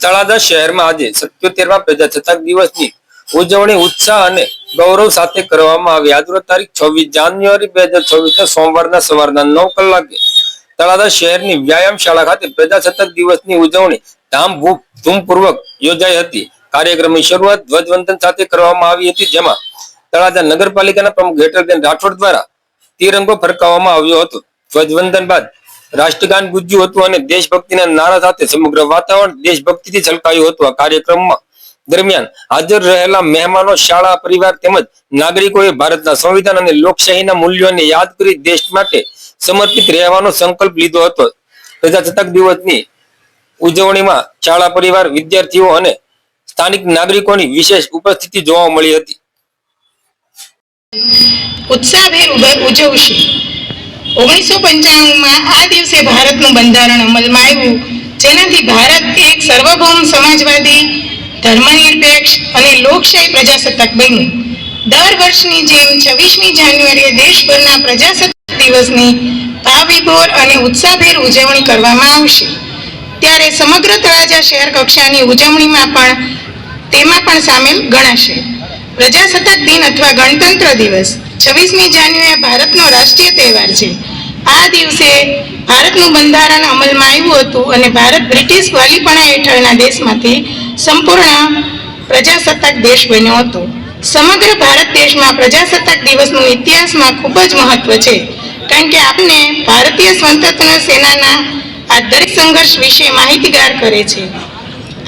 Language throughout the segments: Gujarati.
તળાજા શહેરમાં આજે સત્યોતેરમા પ્રજાસત્તાક દિવસની ઉજવણી, ઉત્સાહ અને ગૌરવ સાથે કરવામાં આવી. આજરોજ તારીખ છવ્વીસ જાન્યુઆરી બે હજાર છવ્વીસ સોમવારના સવારના નવ કલાકે તળાજા શહેરની વ્યાયામ શાળા ખાતે પ્રજાસત્તાક દિવસની ઉજવણી ધામધૂમપૂર્વક યોજાઈ હતી. કાર્યક્રમની શરૂઆત ધ્વજવંદન સાથે કરવામાં આવી હતી, જેમાં તળાજા નગરપાલિકાના પ્રમુખ હેઠળબેન રાઠોડ દ્વારા તિરંગો ફરકાવવામાં આવ્યો હતો. ધ્વજવંદન બાદ રાષ્ટ્રગાન ગુજ્યું હતું અને દેશભક્તિના નારા સાથે સમગ્ર વાતાવરણ દેશભક્તિથી છલકાયું હતું આ કાર્યક્રમમાં. દરમિયાન હાજર રહેલા મહેમાનો, શાળા, પરિવાર તેમજ નાગરિકોએ ભારતના સંવિધાન અને લોકશાહીના મૂલ્યોને યાદ કરી દેશ માટે સમર્પિત રહેવાનો સંકલ્પ લીધો હતો. પ્રજાસત્તાક દિવસની ઉજવણીમાં શાળા, પરિવાર, વિદ્યાર્થીઓ અને સ્થાનિક નાગરિકોની વિશેષ ઉપસ્થિતિ જોવા મળી હતી. ઉત્સાહભેર ઉજવશે. ઓગણીસો પંચાણુંમાં આ દિવસે ભારતનું બંધારણ અમલમાં આવ્યું. જેનાથી ભારત એક સર્વભૌમ સમાજવાદી, ધર્મનિરપેક્ષ અને લોકશાહી પ્રજાસત્તાક બન્યું. દર વર્ષની જેમ છવ્વીસમી જાન્યુઆરીએ દેશભરના પ્રજાસત્તાક દિવસની ભાવવિભોર અને ઉત્સાહભેર ઉજવણી કરવામાં આવશે. ત્યારે સમગ્ર તળાજા શહેર કક્ષાની ઉજવણીમાં પણ તેમાં પણ સામેલ ગણાશે. પ્રજાસત્તાક દિન અથવા ગણતંત્ર દિવસ. છવ્વીસમી જાન્યુઆરી ભારતનો રાષ્ટ્રીય તહેવાર છે. દિવસે ભારતનું બંધારણ અમલમાં આવ્યું હતું અને ભારત બ્રિટિશ વાલીપણા હેઠળના દેશમાંથી સંપૂર્ણ પ્રજાસત્તાક દેશ બન્યો હતો. સમગ્ર ભારત દેશમાં પ્રજાસત્તાક દિવસનું ઇતિહાસમાં ખૂબ જ મહત્વ છે. કારણ કે આપને ભારતીય સ્વતંત્રતા સેનાના આ દરેક સંઘર્ષ વિશે માહિતીગાર કરે છે.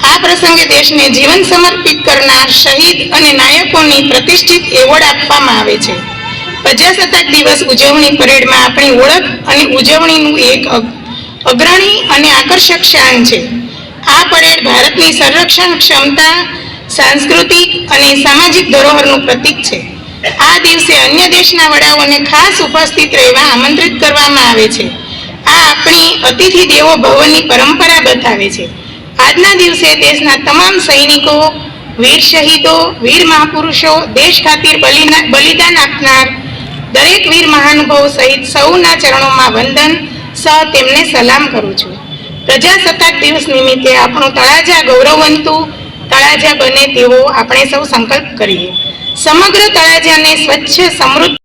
આ પ્રસંગે દેશને જીવન સમર્પિત કરનાર શહીદ અને નાયકોની પ્રતિષ્ઠિત એવોર્ડ આપવામાં આવે છે. પ્રજાસત્તાક દિવસ ઉજવણી પરેડમાં આપણી ઓળખ અને ઉજવણીનું એક અગ્રણી અને આકર્ષક શાન છે. આ પરેડ ભારતની સંરક્ષણ ક્ષમતા, સાંસ્કૃતિક અને સામાજિક ધરોહરનું પ્રતીક છે. આ દિવસે અન્ય દેશના વડાઓને ખાસ ઉપસ્થિત રહેવા આમંત્રિત કરવામાં આવે છે. આ આપણી અતિથિ દેવો ભવનની પરંપરા બતાવે છે. આજના દિવસે દેશના તમામ સૈનિકો, વીર શહીદો, વીર મહાપુરુષો, દેશ ખાतिर બલિદાન આપનાર દરેક વીર મહાનુભવ સહિત સૌના ચરણોમાં વંદન સ તેમને સલામ કરું છું. પ્રજાસત્તાક દિવસ નિમિત્તે આપણું તળાજા ગૌરવવંતું, તળાજા બને તેવો આપણે સૌ સંકલ્પ કરીએ. સમગ્ર તળાજાને સ્વચ્છ, સમૃદ્ધ